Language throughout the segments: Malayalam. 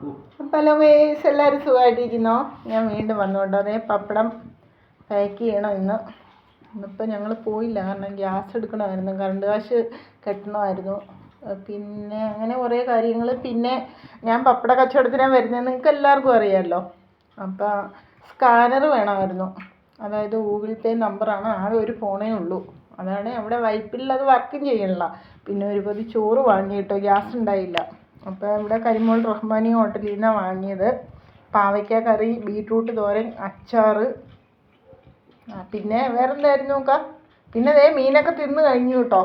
ഹലോ വേസ് എല്ലാവരും സുഖമായിട്ടിരിക്കുന്നോ ഞാൻ വീണ്ടും വന്നുകൊണ്ട് അതേ പപ്പടം പാക്ക് ചെയ്യണം ഇന്ന്. ഇന്നിപ്പോൾ ഞങ്ങൾ പോയില്ല കാരണം ഗ്യാസ് എടുക്കണമായിരുന്നു കറണ്ട് കാശ് കെട്ടണമായിരുന്നു. പിന്നെ അങ്ങനെ കുറേ കാര്യങ്ങൾ പിന്നെ ഞാൻ പപ്പട കച്ചവടത്തിനാണ് വരുന്നത് നിങ്ങൾക്ക് എല്ലാവർക്കും അറിയാമല്ലോ അപ്പോൾ സ്കാനർ വേണമായിരുന്നു. അതായത് ഗൂഗിൾ പേ നമ്പറാണ് ആകെ ഒരു ഫോണേ ഉള്ളൂ. അതാണ് അവിടെ വൈപ്പിൽ അത് വർക്കും ചെയ്യണില്ല. പിന്നെ ഒരു പതി ചോറ് വാങ്ങിയിട്ടോ ഗ്യാസ് ഉണ്ടായില്ല. അപ്പോൾ ഇവിടെ കരിമോൾ റഹ്മാനി ഹോട്ടലിൽ നിന്നാണ് വാങ്ങിയത്. പാവയ്ക്ക കറി ബീട്രൂട്ട് തോരൻ അച്ചാർ പിന്നെ വേറെ എന്തായിരുന്നു നോക്കാം പിന്നെ അതേ മീനൊക്കെ തിന്ന് കഴിഞ്ഞു കേട്ടോ.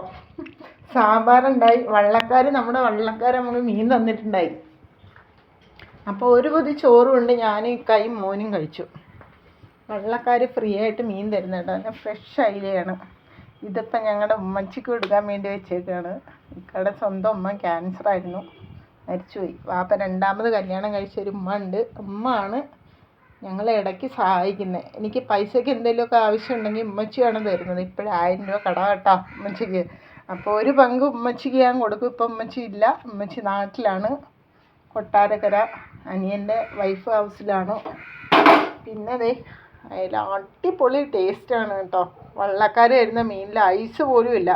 സാമ്പാറുണ്ടായി. വള്ളക്കാർ നമ്മുടെ വള്ളക്കാർ നമുക്ക് മീൻ തന്നിട്ടുണ്ടായി. അപ്പോൾ ഒരു പൊതി ചോറും ഉണ്ട് ഞാൻ കൈ മോനും കഴിച്ചു. വള്ളക്കാർ ഫ്രീ ആയിട്ട് മീൻ തരുന്നുണ്ട് നല്ല ഫ്രഷ് അയിലയാണ് ഇതിപ്പോൾ ഞങ്ങളുടെ ഉമ്മച്ചിക്ക് കൊടുക്കാൻ വേണ്ടി വെച്ചേക്കാണ്. ഇക്കടെ സ്വന്തം ഉമ്മ ക്യാൻസർ ആയിരുന്നു മരിച്ചുപോയി. വാപ്പ രണ്ടാമത് കല്യാണം കഴിച്ച ഒരു ഉമ്മ ഉണ്ട്. ഉമ്മ ആണ് ഞങ്ങളെ ഇടയ്ക്ക് സഹായിക്കുന്നത് എനിക്ക് പൈസയ്ക്ക് എന്തെങ്കിലുമൊക്കെ ആവശ്യമുണ്ടെങ്കിൽ ഉമ്മച്ചിയാണ് തരുന്നത്. ഇപ്പോഴും ആയിരം രൂപ കട കേട്ടോ ഉമ്മച്ചിക്ക്. അപ്പോൾ ഒരു പങ്ക് ഉമ്മച്ചിക്ക് ഞാൻ കൊടുക്കും. ഇപ്പം ഉമ്മച്ചി ഇല്ല. ഉമ്മച്ചി നാട്ടിലാണ്. കൊട്ടാരക്കര അനിയന്റെ വൈഫ് ഹൗസിലാണ് പിന്നെ അതെ അതിൽ അടിപൊളി ടേസ്റ്റാണ് കേട്ടോ. വള്ളക്കാർ തരുന്ന മീനിൽ ഐസ് പോലും ഇല്ല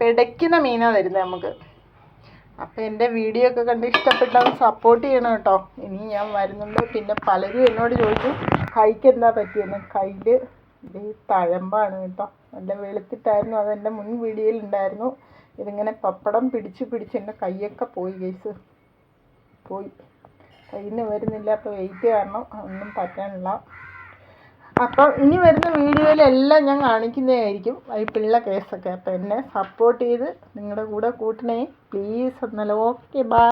പിടയ്ക്കുന്ന മീനാണ് തരുന്നത് നമുക്ക്. അപ്പോൾ എന്റെ വീഡിയോ ഒക്കെ കണ്ട് ഇഷ്ടപ്പെട്ടാൽ സപ്പോർട്ട് ചെയ്യണം കേട്ടോ. ഇനി ഞാൻ വരുന്നുണ്ട്. പിന്നെ പലരും എന്നോട് ചോദിച്ചു കൈക്ക് എന്താ പറ്റിയെന്ന്? കയ്യിൽ ഇത് തഴമ്പാണ് കേട്ടോ. നല്ല വെളുത്തിട്ടായിരുന്നു. അതെന്റെ മുൻ വീഡിയോയിൽ ഉണ്ടായിരുന്നു. ഇതിങ്ങനെ പപ്പടം പിടിച്ച് പിടിച്ച് എന്റെ കൈയൊക്കെ പോയി കേസ് പോയി. കയ്യിൽ നിന്ന് വരുന്നില്ല. അപ്പോൾ വെയിറ്റ് കാരണം ഒന്നും പറ്റാനില്ല. അപ്പം ഇനി വരുന്ന വീഡിയോയിലെല്ലാം ഞാൻ കാണിക്കുന്നതായിരിക്കും ഈ വൈപ്പിള്ള കേസൊക്കെ. അപ്പോൾ എന്നെ സപ്പോർട്ട് ചെയ്ത് നിങ്ങളുടെ കൂടെ കൂട്ടണേ. പ്ലീസ് എന്നാൽ ഓക്കെ ബൈ